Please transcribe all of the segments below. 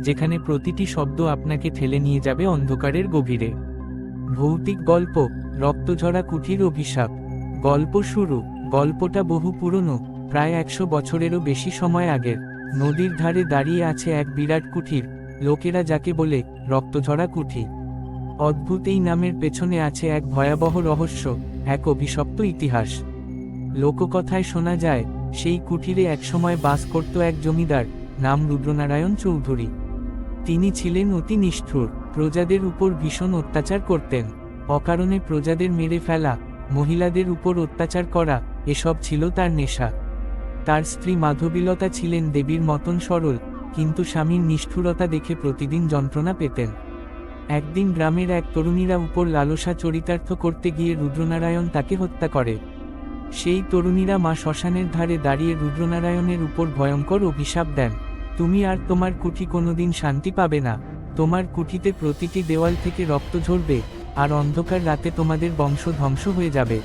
যেখানে প্রতিটি শব্দ আপনাকে ঠেলে নিয়ে যাবে অন্ধকারের গভীরে। ভৌতিক গল্প, রক্তঝরা কুঠির অভিশাপ। গল্প শুরু, গল্পটা বহু পুরনো, প্রায় একশো বছরেরও বেশি সময় আগের। নদীর ধারে দাঁড়িয়ে আছে এক বিরাট কুঠির, লোকেরা যাকে বলে রক্তঝরা কুঠি। অদ্ভুত এই নামের পেছনে আছে এক ভয়াবহ রহস্য, এক অভিশপ্ত ইতিহাস। লোককথায় শোনা যায়, সেই কুঠিরে একসময় বাস করত এক জমিদার, নাম রুদ্রনারায়ণ চৌধুরী। তিনি ছিলেন অতি নিষ্ঠুর, প্রজাদের উপর ভীষণ অত্যাচার করতেন। অকারণে প্রজাদের মেরে ফেলা, মহিলাদের উপর অত্যাচার করা, এসব ছিল তার নেশা। তার স্ত্রী মাধবীলতা ছিলেন দেবীর মতন সরল, কিন্তু স্বামীর নিষ্ঠুরতা দেখে প্রতিদিন যন্ত্রণা পেতেন। একদিন গ্রামের এক তরুণীরা উপর লালসা চরিতার্থ করতে গিয়ে রুদ্রনারায়ণ তাকে হত্যা করে। সেই তরুণীরা মা শ্মশানের ধারে দাঁড়িয়ে রুদ্রনারায়ণের উপর ভয়ঙ্কর অভিশাপ দেন। তুমি আর তোমার কুঠি কোনোদিন শান্তি পাবে না। তোমার কুঠিতে প্রতিটি দেওয়াল থেকে রক্ত ঝরবে, আর অন্ধকার রাতে তোমাদের বংশ ধ্বংস হয়ে যাবে।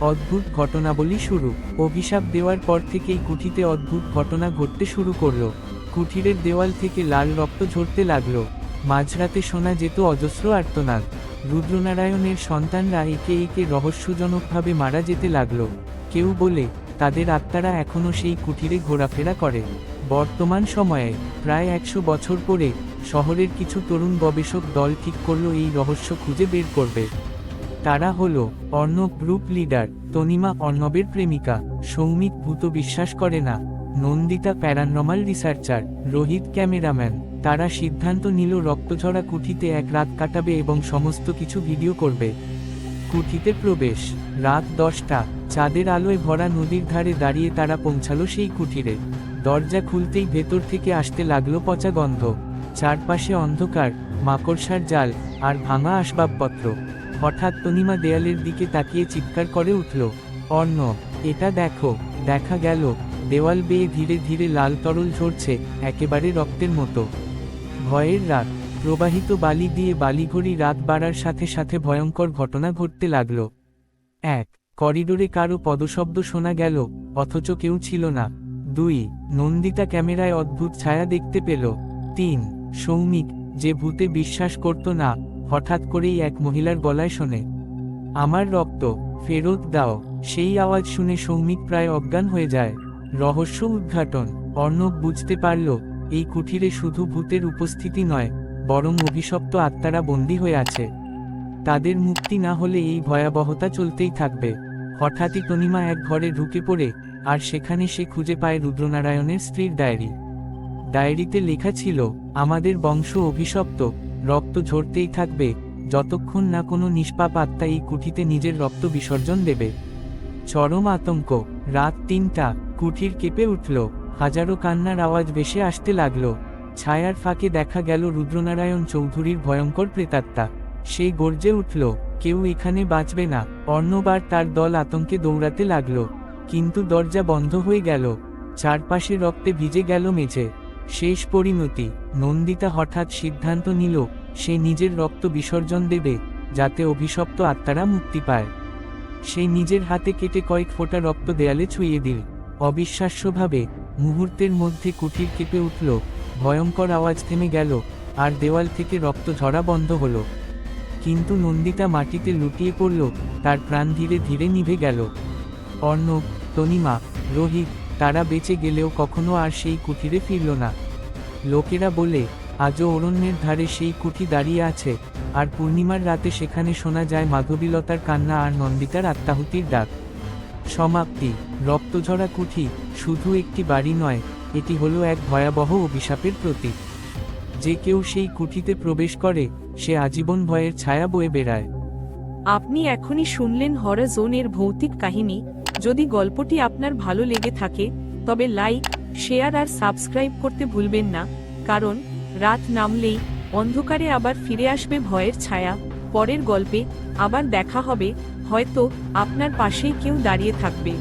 অদ্ভুত ঘটনাবলী শুরু। অভিশাপ দেওয়ার পর থেকেই কুঠিতে অদ্ভুত ঘটনা ঘটতে শুরু করল। কুঠিরের দেওয়াল থেকে লাল রক্ত ঝরতে লাগল। মাঝরাতে শোনা যেত অজস্র আর্তনাদ। রুদ্রনারায়ণের সন্তানরা একে একে রহস্যজনকভাবে মারা যেতে লাগল। কেউ বলে, তাদের আত্মারা এখনও সেই কুঠিরে ঘোরাফেরা করে। বর্তমান সময়ে প্রায় একশো বছর পরে শহরের কিছু তরুণ গবেষক দল ঠিক করল এই রহস্য খুঁজে বের করবে। তারা হল অর্ণব গ্রুপ লিডার তনিমা অর্ণবের প্রেমিকা, সৌমিক ভূত বিশ্বাস করে না, Nandita paranormal researcher, Rohit cameraman. তারা সিদ্ধান্ত নিল রক্তঝরা কুঠিতে এক রাত কাটাবে এবং সমস্ত কিছু ভিডিও করবে। কুঠিতে প্রবেশ, রাত দশটা, চাঁদের আলোয় ভরা নদীর ধারে দাঁড়িয়ে তারা পৌঁছালো সেই কুঠিরে। দরজা খুলতেই ভেতর থেকে আসতে লাগল পচা গন্ধ। চারপাশে অন্ধকার, মাকড়সার জাল আর ভাঙা আসবাবপত্র। হঠাৎ তনিমা দেয়ালের দিকে তাকিয়ে চিৎকার করে উঠল, অর্ণ, এটা দেখো, দেখা গেল। দেওয়াল বেয়ে ধীরে ধীরে লাল তরল ঝরছে, একেবারে রক্তের মতো। ভয়ের রাত, প্রবাহিত বালি দিয়ে বালিঘড়ি রাত বাড়ার সাথে সাথে ভয়ঙ্কর ঘটনা ঘটতে লাগল। এক, করিডোরে কারও পদশব্দ শোনা গেল, অথচ কেউ ছিল না। দুই, নন্দিতা ক্যামেরায় অদ্ভুত ছায়া দেখতে পেল। তিন, সৌমিক, যে ভূতে বিশ্বাস করত না, হঠাৎ করেই এক মহিলার গলায় শোনে। আমার রক্ত, ফেরত দাও। সেই আওয়াজ শুনে সৌমিক প্রায় অজ্ঞান হয়ে যায়। রহস্য উদ্ঘাটন। অর্ণব বুঝতে পারল, এই কুঠিরে শুধু ভূতের উপস্থিতি নয়, বরং অভিশপ্ত আত্মারা বন্দী হয়ে আছে। তাদের মুক্তি না হলে এই ভয়াবহতা চলতেই থাকবে। হঠাৎই তনিমা এক ঘরে ঢুকে পড়ে আর সেখানে সে খুঁজে পায় রুদ্রনারায়ণের স্ত্রীর ডায়েরি। ডায়েরিতে লেখা ছিল, আমাদের বংশ অভিশপ্ত, রক্ত ঝরতেই থাকবে, যতক্ষণ না কোনো নিষ্পাপ আত্মা এই কুঠিতে নিজের রক্ত বিসর্জন দেবে। চরম আতঙ্ক, রাত তিনটা, কুঠির কেঁপে উঠল, হাজারো কান্নার আওয়াজ বেশে আসতে লাগল, ছায়ার ফাঁকে দেখা গেল রুদ্রনারায়ণ চৌধুরীর ভয়ঙ্কর প্রেতাত্মা। সেই গর্জে উঠল, কেউ এখানে বাঁচবে না। অর্ণবার তার দল আতঙ্কে দৌড়াতে লাগল। কিন্তু দরজা বন্ধ হয়ে গেল। চারপাশে রক্তে ভিজে গেল মেঝে। শেষ পরিণতি, নন্দিতা হঠাৎ সিদ্ধান্ত নিল, সে নিজের রক্ত বিসর্জন দেবে, যাতে অভিশপ্ত আত্মারা মুক্তি পায়। সে নিজের হাতে কেটে কয়েক ফোঁটা রক্ত দেয়ালে ছুঁয়ে দিল। অবিশ্বাস্যভাবে, মুহূর্তের মধ্যে কুঠির কেঁপে উঠল। ভয়ঙ্কর আওয়াজ থেমে গেল, আর দেওয়াল থেকে রক্ত ঝরা বন্ধ হলো। কিন্তু নন্দিতা মাটিতে লুটিয়ে পড়ল, তার প্রাণ ধীরে ধীরে নিভে গেল। অর্ণব তনিমা, রোহিত, তারা বেঁচে গেলেও কখনো আর সেই কুঠিরে ফিরল না। লোকেরা বলে, আজও অরণ্যের ধারে সেই কুঠি দাঁড়িয়ে আছে, আর পূর্ণিমার রাতে সেখানে শোনা যায় মাধবীলতার কান্না আর নন্দিতার আত্মাহুতির ডাক। সমাপ্তি, রক্তঝরা কুঠি, শুধু একটি বাড়ি নয়, এটি হলো এক ভয়াবহ অভিশাপের প্রতীক। যে কেউ সেই কুঠিতে প্রবেশ করে, সে আজীবন ভয়ের ছায়া বয়ে বেড়ায়। আপনি এখনই শুনলেন হরর জোনের ভৌতিক কাহিনী যদি গল্পটি আপনার ভালো লেগে থাকে, তবে লাইক, শেয়ার আর সাবস্ক্রাইব করতে ভুলবেন না, কারণ রাত নামলেই অন্ধকারে আবার ফিরে আসবে ভয়ের ছায়া। পরের গল্পে আবার দেখা হবে, হয়তো আপনার পাশেই কেউ দাঁড়িয়ে থাকবে।